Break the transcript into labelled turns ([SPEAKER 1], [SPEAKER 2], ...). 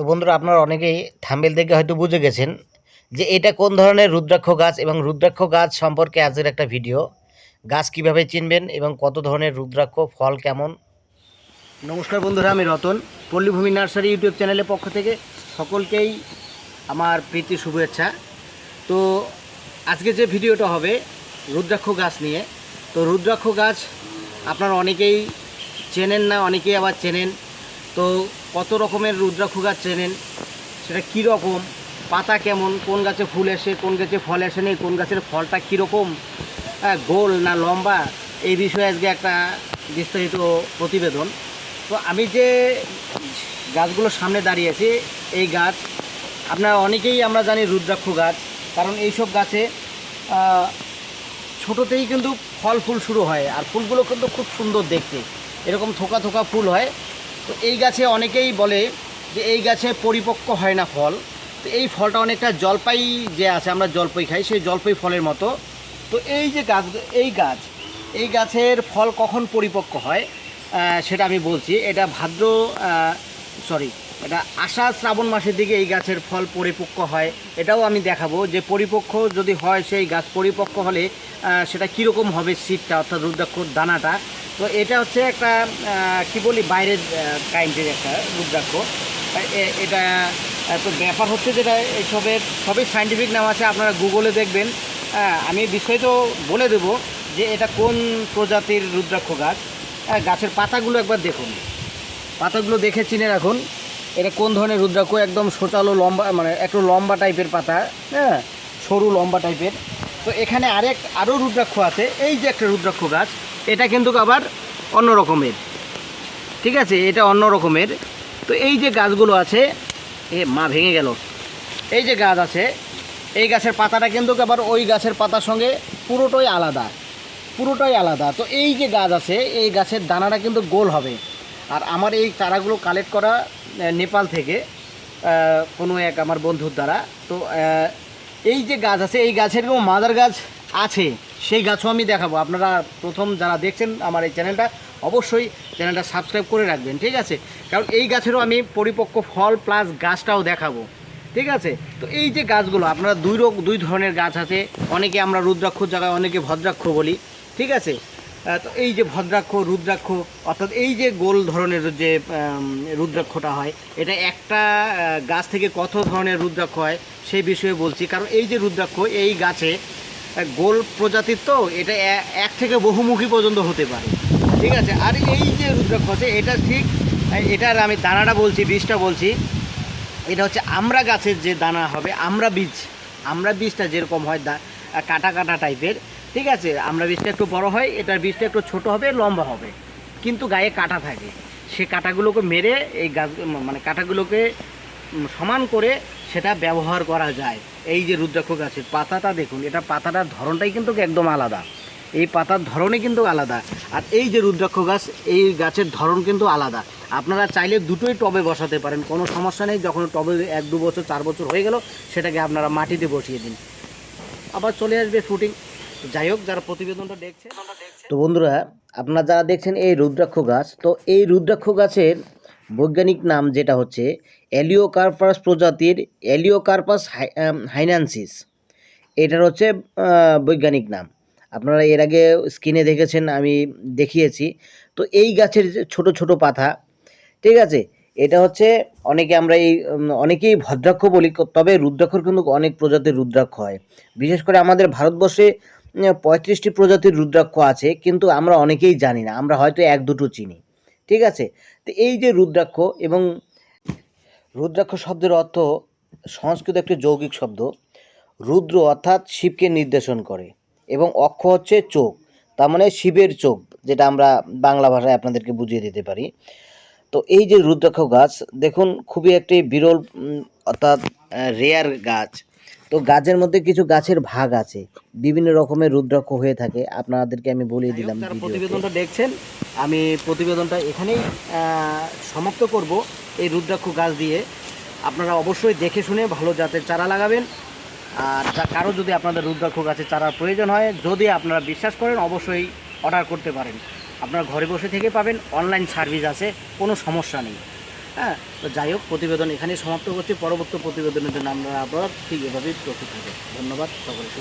[SPEAKER 1] তো বন্ধুরা আপনারা অনেকেই থাম্বেল দেখে হয়তো বুঝে গেছেন যে এটা কোন ধরনের রুদ্রাক্ষ গাছ এবং রুদ্রাক্ষ গাছ সম্পর্কে আজকের একটা ভিডিও। গাছ কীভাবে চিনবেন এবং কত ধরনের রুদ্রাক্ষ, ফল কেমন? নমস্কার বন্ধুরা, আমি রতন, পল্লীভূমি নার্সারি ইউটিউব চ্যানেলের পক্ষ থেকে সকলকেই আমার প্রীতি শুভেচ্ছা। তো আজকে যে ভিডিওটা হবে রুদ্রাক্ষ গাছ নিয়ে, তো রুদ্রাক্ষ গাছ আপনারা অনেকেই চেনেন না, অনেকেই আবার চেনেন। তো কত রকমের রুদ্রাক্ষ গাছ চেনেন? সেটা কী রকম পাতা কেমন? কোন গাছে ফুল এসে, কোন গাছে ফল আসে নেই, কোন গাছের ফলটা কীরকম? হ্যাঁ গোল না লম্বা? এই বিষয়ে আজকে একটা বিস্তারিত প্রতিবেদন। তো আমি যে গাছগুলো সামনে দাঁড়িয়ে আছি, এই গাছ, আপনারা অনেকেই আমরা জানি রুদ্রাক্ষ গাছ কারণ এইসব গাছে ছোটোতেই কিন্তু ফল ফুল শুরু হয়, আর ফুলগুলো কিন্তু খুব সুন্দর দেখতে। এরকম থোকা থোকা ফুল হয় তো এই গাছে অনেকেই বলে যে এই গাছে পরিপক্ক হয় না ফল। তো এই ফলটা অনেকটা জলপাই যে আছে, আমরা জলপাই খাই, সেই জলপাই ফলের মতো। তো এই যে গাছ, এই গাছ, এই গাছের ফল কখন পরিপক্ক হয় সেটা আমি বলছি। এটা ভাদ্র সরি এটা আষাঢ় শ্রাবণ মাসের দিকে এই গাছের ফল পরিপক্ক হয়। এটাও আমি দেখাবো যে পরিপক্ক যদি হয় সেই গাছ পরিপক্ক হলে সেটা কীরকম হবে শীতটা অর্থাৎ রুদ্রাক্ষর দানাটা। তো এটা হচ্ছে একটা কি বলি বাইরের কাইন্ডের একটা রুদ্রাক্ষ। এটা তো ব্যাপার হচ্ছে যেটা এইসবের সবই সাইন্টিফিক নাম আছে আপনারা গুগলে দেখবেন। হ্যাঁ আমি বিস্তারিত বলে দেব যে এটা কোন প্রজাতির রুদ্রাক্ষ গাছ। হ্যাঁ, গাছের পাতাগুলো একবার দেখুন। পাতাগুলো দেখে চিনে রাখুন। এটা কোন ধরনের রুদ্রাক্ষ? একদম সোচালো লম্বা মানে একটু লম্বা টাইপের পাতা হ্যাঁ? সরু লম্বা টাইপের। তো এখানে আরেক, আরও রুদ্রাক্ষ আছে। এই যে একটা রুদ্রাক্ষ গাছ, এটা কিন্তু আবার অন্য রকমের। ঠিক আছে? এটা অন্য রকমের। তো এই যে গাছগুলো আছে, এ মা ভেঙে গেল। এই যে গাছ আছে, এই গাছের পাতাটা কিন্তু আবার ওই গাছের পাতার সঙ্গে পুরোটাই আলাদা। পুরোটাই আলাদা। তো এই যে গাছ আছে, এই গাছের দানাটা কিন্তু গোল হবে। আর আমার এই চারাগুলো কালেক্ট করা নেপাল থেকে কোনো এক আমার বন্ধুর দ্বারা। তো এই যে গাছ আছে, এই গাছের কোনো মাদার গাছ আছে, সেই গাছও আমি দেখাবো। আপনারা প্রথম যারা দেখছেন আমার এই চ্যানেলটা অবশ্যই চ্যানেলটা সাবস্ক্রাইব করে রাখবেন, ঠিক আছে? কারণ এই গাছেরও আমি পরিপক্ক ফল প্লাস গাছটাও দেখাবো, ঠিক আছে? তো এই যে গাছগুলো, আপনারা দুই রোগ, দুই ধরনের গাছ আছে, অনেকে আমরা রুদ্রাক্ষ জায়গায় অনেকে ভদ্রাক্ষ বলি, ঠিক আছে? তো এই যে ভদ্রাক্ষ, রুদ্রাক্ষ, অর্থাৎ এই যে গোল ধরনের যে রুদ্রাক্ষটা হয়, এটা একটা গাছ থেকে কত ধরনের রুদ্রাক্ষ হয় সেই বিষয়ে বলছি। কারণ এই যে রুদ্রাক্ষ, এই গাছে গোল প্রজাতির তো এটা এক থেকে বহুমুখী পর্যন্ত হতে পারে। ঠিক আছে? আর এই যে রুদ্রাক্ষ আছে, এটা ঠিক এটার আমি দানাটা বলছি বীজটা বলছি। এটা হচ্ছে আমরা গাছের যে দানা হবে, আমরা বীজ, আমরা বীজটা যেরকম হয় দা কাটা কাটা টাইপের ঠিক আছে, আমরা বীজটা একটু বড় হয়, এটার বীজটা একটু ছোট হবে, লম্বা হবে। কিন্তু গায়ে কাটা থাকে। সে কাটাগুলোকে মেরে, এই গাছ মানে কাটাগুলোকে সমান করে সেটা ব্যবহার করা যায়। এই যে রুদ্রাক্ষ গাছের পাতাটা দেখুন, এটা পাতাটার ধরনটাই কিন্তু একদম আলাদা। এই পাতার ধরনই কিন্তু আলাদা। আর এই যে রুদ্রাক্ষ গাছ, এই গাছের ধরন কিন্তু আলাদা। আপনারা চাইলে দুটোই টবে বসাতে পারেন, কোনো সমস্যা নেই। যখন টবে এক, দু বছর, চার বছর হয়ে গেল, সেটাকে আপনারা মাটিতে বসিয়ে দিন। আবার চলে আসবে ফুটিং। যাই হোক, যারা প্রতিবেদনটা দেখছে। তো বন্ধুরা, আপনারা যারা দেখছেন এই রুদ্রাক্ষ গাছ, তো এই রুদ্রাক্ষ গাছের বৈজ্ঞানিক নাম যেটা হচ্ছে এলিওকার্পাস প্রজাতির এলিওকার্পাস হাইনান্সিস এটার হচ্ছে বৈজ্ঞানিক নাম। আপনারা এর আগে স্ক্রিনে দেখেছেন, আমি দেখিয়েছি। তো এই গাছের ছোট ছোট পাতা, ঠিক আছে? এটা হচ্ছে অনেকে আমরা এই অনেকেই ভদ্রাক্ষ বলি, তবে রুদ্রাক্ষর কিন্তু অনেক প্রজাতির রুদ্রাক্ষ হয়। বিশেষ করে আমাদের ভারতবর্ষে পঁয়ত্রিশটি প্রজাতির রুদ্রাক্ষ আছে, কিন্তু আমরা অনেকেই জানি না, আমরা হয়তো এক দুটো চিনি, ঠিক আছে? তো এই যে রুদ্রাক্ষ এবং রুদ্রাক্ষ শব্দের অর্থ সংস্কৃত একটি যৌগিক শব্দ, রুদ্র অর্থাৎ শিবকে নির্দেশন করে, এবং অক্ষ হচ্ছে চোখ, তার মানে শিবের চোখ, যেটা আমরা বাংলা ভাষায় আপনাদেরকে বুঝিয়ে দিতে পারি। তো এই যে রুদ্রাক্ষ গাছ, দেখুন, খুবই একটি বিরল অর্থাৎ রেয়ার গাছ। তো গাছের মধ্যে কিছু গাছের ভাগ আছে। বিভিন্ন রকমের রুদ্রাক্ষ হয়ে থাকে। আপনাদেরকে আমি বলিয়ে দিলাম প্রতিবেদনটা দেখছেন আমি প্রতিবেদনটা এখানেই সমাপ্ত করব এই রুদ্রাক্ষ গাছ দিয়ে। আপনারা অবশ্যই দেখে শুনে ভালো জাতের চারা লাগাবেন। আর কারও যদি আপনাদের রুদ্রাক্ষ গাছের চারার প্রয়োজন হয় যদি আপনারা বিশ্বাস করেন অবশ্যই অর্ডার করতে পারেন। আপনারা ঘরে বসে থেকে পাবেন অনলাইন সার্ভিস আছে কোনো সমস্যা নেই। হ্যাঁ তো যাই হোক, প্রতিবেদন এখানেই সমাপ্ত করছি। পরবর্তী প্রতিবেদনের জন্য আমরা আবার ঠিক এভাবেই প্রস্তুত থাকব। ধন্যবাদ সকলকে